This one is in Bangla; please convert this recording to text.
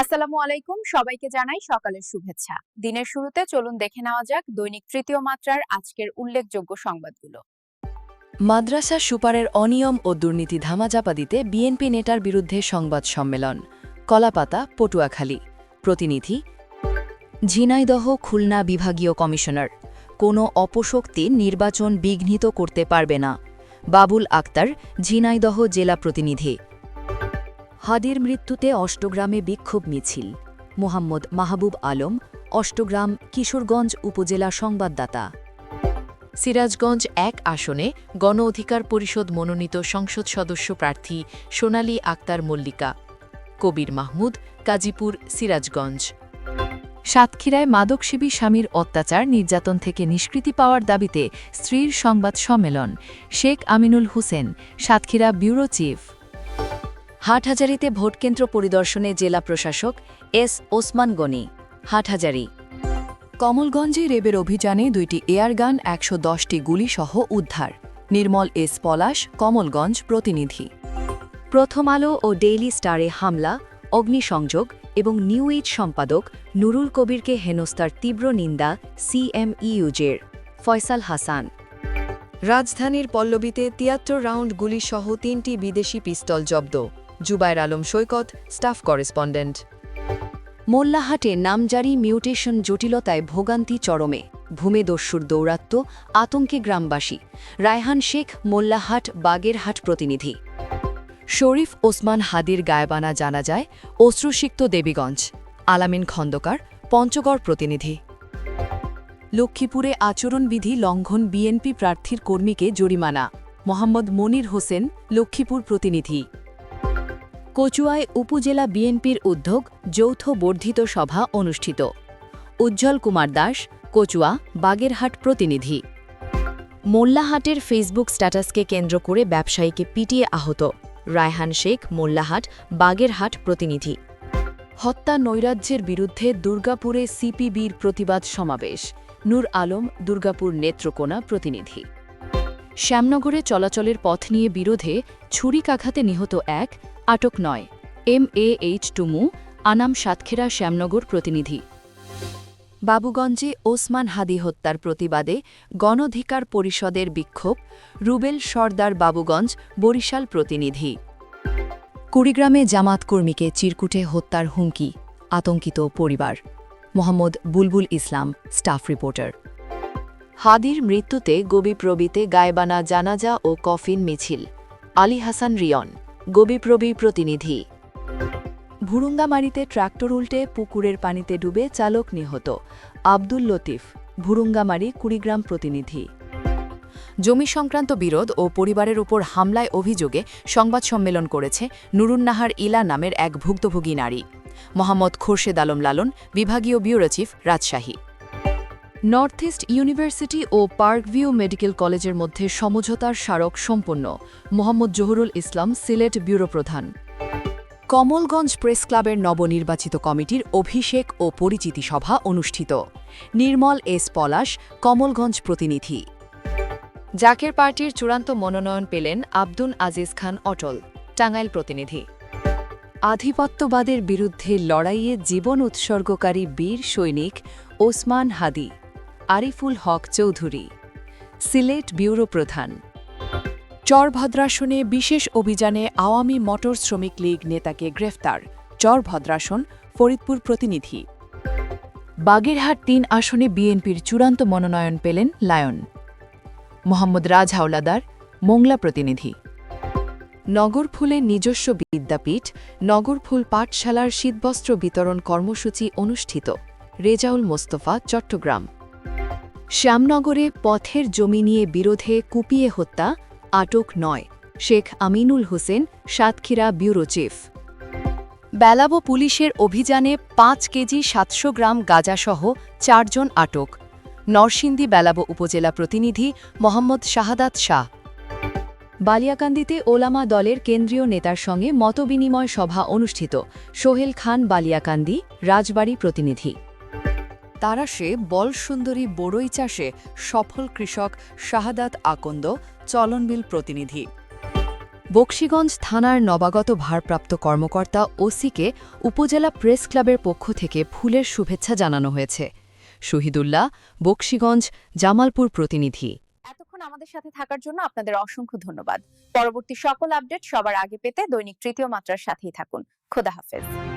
আসসালামু আলাইকুম, সবাইকে জানাই সকালের শুভেচ্ছা। দিনের শুরুতে চলুন দেখে নেওয়া যাক দৈনিক তৃতীয় মাত্রার আজকের উল্লেখযোগ্য সংবাদগুলো। মাদ্রাসা সুপারের অনিয়ম ও দুর্নীতি ধামাচাপা দিতে বিএনপি নেতার বিরুদ্ধে সংবাদ সম্মেলন, কলাপাতা, পটুয়াখালী। প্রতিনিধি, ঝিনাইদহ খুলনা বিভাগীয় কমিশনার, কোনো অপশক্তি নির্বাচন বিঘ্নিত করতে পারবে না। বাবুল আক্তার, ঝিনাইদহ জেলা প্রতিনিধি হাদির মৃত্যুতে অষ্টগ্রামে বিক্ষোভ মিছিল। মোহাম্মদ মাহবুব আলম, অষ্টগ্রাম, কিশোরগঞ্জ উপজেলা সংবাদদাতা। সিরাজগঞ্জ এক আসনে গণ অধিকার পরিষদ মনোনীত সংসদ সদস্য প্রার্থী সোনালী আক্তার মল্লিকা। কবির মাহমুদ কাজীপুর সিরাজগঞ্জ। সাতক্ষীরায় মাদকসেবী স্বামীর অত্যাচার নির্যাতন থেকে নিষ্কৃতি পাওয়ার দাবিতে স্ত্রীর সংবাদ সম্মেলন। Sheikh Aminul Hossain, Satkhira bureau chief. হাটহাজারিতে ভোটকেন্দ্র পরিদর্শনে জেলা প্রশাসক এস ওসমান গনি। হাটহাজারি। কমলগঞ্জে রেবের অভিযানে দুইটি এয়ারগান একশো দশটি গুলিসহ উদ্ধার। নির্মল এস পলাশ, কমলগঞ্জ প্রতিনিধি। প্রথম আলো ও ডেইলি স্টারে হামলা, অগ্নিসংযোগ এবং নিউ এইজ সম্পাদক নুরুল কবিরকে হেনস্তার তীব্র নিন্দা সিএমইউজের। ফয়সাল হাসান। রাজধানীর পল্লবীতে তিয়াত্তর রাউন্ড গুলিসহ তিনটি বিদেশি পিস্তল জব্দ। Zubair Alam Saikat, staff correspondent. মোল্লাহাটে নামজারি মিউটেশন জটিলতায় ভোগান্তি চরমে। ভূমেদস্যুর দৌরাত্ম, আতঙ্কে গ্রামবাসী। রায়হান শেখ, মোল্লাহাট, বাগেরহাট প্রতিনিধি। শরীফ ওসমান হাদির গায়বানা জানা যায়, অশ্রুসিক্ত দেবীগঞ্জ। আলামিন খন্দকার, পঞ্চগড় প্রতিনিধি। লক্ষ্মীপুরে আচরণবিধি লঙ্ঘন বিএনপি প্রার্থীর কর্মীকে জরিমানা। মোহাম্মদ মনির হোসেন, লক্ষ্মীপুর প্রতিনিধি। কচুয়ায় উপজেলা বিএনপির উদ্যোগ যৌথ বর্ধিত সভা অনুষ্ঠিত। উজ্জ্বল কুমার দাস, কচুয়া, বাগেরহাট প্রতিনিধি। মোল্লাহাটের ফেসবুক স্ট্যাটাসকে কেন্দ্র করে ব্যবসায়ীকে পিটিয়ে আহত। রায়হান শেখ, মোল্লাহাট, বাগেরহাট প্রতিনিধি। হত্যা নৈরাজ্যের বিরুদ্ধে দুর্গাপুরে সিপিবির প্রতিবাদ সমাবেশ। নূর আলম, দুর্গাপুর নেত্রকোনা প্রতিনিধি। শ্যামনগরে চলাচলের পথ নিয়ে বিরোধে ছুরিকাঘাতে নিহত এক আটক নয়। M A H Tumu, Anam Satkhira, Shyamnagar প্রতিনিধি। বাবুগঞ্জে ওসমান হাদি হত্যার প্রতিবাদে গণধিকার পরিষদের বিক্ষোভ, রুবেল সর্দার বাবুগঞ্জ, বরিশাল প্রতিনিধি। কুড়িগ্রামে জামাত কর্মীকে চিরকুটে হত্যার হুমকি, আতঙ্কিত পরিবার। Mohammad Bulbul Islam, staff reporter. হাদির মৃত্যুতে গবিপ্রবিতে গায়বানা জানাজা ও কফিন মিছিল। আলী হাসান রিয়ন। গবিপ্রবি প্রতিনিধি। ভুরুঙ্গামারিতে ট্রাক্টর উল্টে পুকুরের পানিতে ডুবে চালক নিহত। আব্দুল লতিফ, ভুরুঙ্গামারি কুড়িগ্রাম প্রতিনিধি। জমি সংক্রান্ত বিরোধ ও পরিবারের ওপর হামলায় অভিযোগে সংবাদ সম্মেলন করেছে নুরুন্নাহার ইলা নামের এক ভুক্তভোগী নারী। মোহাম্মদ খোরশেদ আলম লালন, বিভাগীয় bureau chief, Rajshahi. North East University ও পার্কভিউ মেডিকেল কলেজের মধ্যে সমঝোতার স্মারক সম্পন্ন। মোহাম্মদ জহুরুল ইসলাম, সিলেট ব্যুরো প্রধান। কমলগঞ্জ প্রেস ক্লাবের নবনির্বাচিত কমিটির অভিষেক ও পরিচিতি সভা অনুষ্ঠিত। নির্মল এস পলাশ, কমলগঞ্জ প্রতিনিধি। জাকের পার্টির চূড়ান্ত মনোনয়ন পেলেন আব্দুল আজিজ খান অটল, টাঙ্গাইল প্রতিনিধি। আধিপত্যবাদের বিরুদ্ধে লড়াইয়ে জীবন উৎসর্গকারী বীর সৈনিক ওসমান হাদি। আরিফুল হক চৌধুরী, সিলেট ব্যুরো প্রধান। চরভদ্রাসনে বিশেষ অভিযানে আওয়ামী মোটর শ্রমিক লীগ নেতাকে গ্রেফতার, চরভদ্রাসন ফরিদপুর প্রতিনিধি। বাগেরহাট তিন আসনে বিএনপির চূড়ান্ত মনোনয়ন পেলেন লায়ন। মোহাম্মদ রাজ হাওলাদার, মোংলা প্রতিনিধি। নগরফুলে নিজস্ব বিদ্যাপীঠ, নগরফুল পাঠশালার শীতবস্ত্র বিতরণ কর্মসূচি অনুষ্ঠিত, রেজাউল মোস্তফা, চট্টগ্রাম। শ্যামনগরে পথের জমি নিয়ে বিরোধে কুপিয়ে হত্যা, আটক নয়। Sheikh Aminul Hossain, Satkhira bureau chief. Belabo পুলিশের অভিযানে পাঁচ কেজি সাতশো গ্রাম গাঁজাসহ চারজন আটক। নরসিংদী বেলাবো উপজেলা প্রতিনিধি মোহাম্মদ শাহাদাত শাহ। বালিয়াকান্দিতে ওলামা দলের কেন্দ্রীয় নেতার সঙ্গে মতবিনিময় সভা অনুষ্ঠিত। সোহেল খান, বালিয়াকান্দি, রাজবাড়ী প্রতিনিধি। তারাশে বলসুন্দরী বড়ই চাষে সফল কৃষক শাহাদাত আকন্দ চলনবিল প্রতিনিধি। বক্সিগঞ্জ থানার নবাগত ভারপ্রাপ্ত কর্মকর্তা ওসিকে উপজেলা প্রেস ক্লাবের পক্ষ থেকে ফুলের শুভেচ্ছা জানানো হয়েছে। শহীদুল্লাহ, বক্সিগঞ্জ, জামালপুর প্রতিনিধি। এতক্ষণ আমাদের সাথে থাকার জন্য আপনাদের অসংখ্য ধন্যবাদ। পরবর্তী সকল আপডেট সবার আগে পেতে দৈনিক তৃতীয় মাত্রার সাথেই থাকুন। খোদা হাফেজ।